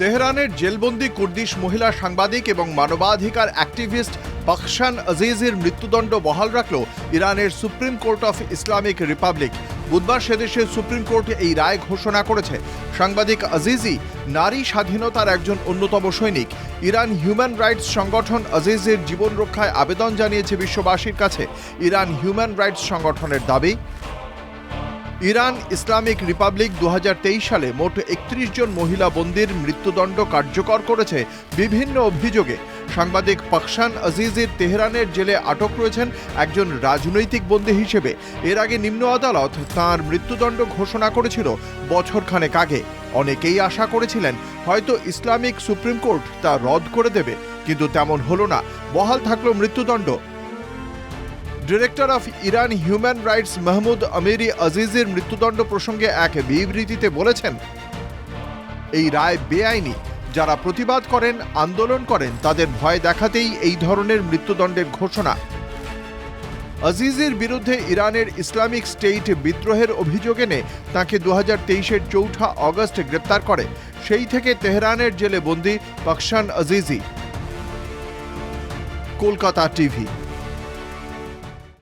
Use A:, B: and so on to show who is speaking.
A: তেহরানের জেলবন্দি কুর্দিশ মহিলা সাংবাদিক এবং মানবাধিকার অ্যাক্টিভিস্ট বাকশান আজিজের মৃত্যুদণ্ড বহাল রাখল ইরানের supreme court of Islamic republic. বুধবার সেদেশের সুপ্রিম কোর্ট এই রায় ঘোষণা করেছে। সাংবাদিক আজিজি নারী স্বাধীনতার একজন অন্যতম সৈনিক। ইরান হিউম্যান রাইটস সংগঠন আজিজের জীবন রক্ষায় আবেদন জানিয়েছে বিশ্ববাসীর কাছে। ইরান হিউম্যান রাইটস সংগঠনের দাবি ইরান ইসলামিক রিপাবলিক দু হাজার তেইশ সালে মোট একত্রিশ জন মহিলা বন্দির মৃত্যুদণ্ড কার্যকর করেছে বিভিন্ন অভিযোগে। সাংবাদিক পাকশান আজিজের তেহরানের জেলে আটক রয়েছেন একজন রাজনৈতিক বন্দী হিসেবে। এর আগে নিম্ন আদালত তাঁর মৃত্যুদণ্ড ঘোষণা করেছিল বছরখানেক আগে। অনেকেই আশা করেছিলেন, হয়তো ইসলামিক সুপ্রিম কোর্ট তা রদ করে দেবে, কিন্তু তেমন হলো না। বহাল থাকল মৃত্যুদণ্ড। Director of Iran human rights Mahmood Amiry আজিজের মৃত্যুদণ্ড প্রসঙ্গে এক বিবৃতিতে বলেছেন, এই রায় বেআইনি। যারা প্রতিবাদ করেন, আন্দোলন করেন, তাদের ভয় দেখাতেই এই ধরনের মৃত্যুদণ্ডের ঘোষণা। আজিজের বিরুদ্ধে ইরানের ইসলামিক স্টেট বিদ্রোহের অভিযোগ এনে তাঁকে দু হাজার তেইশের চৌঠা অগস্ট গ্রেপ্তার করে। সেই থেকে তেহরানের জেলে বন্দী পাকশান আজিজি। কলকাতা টিভি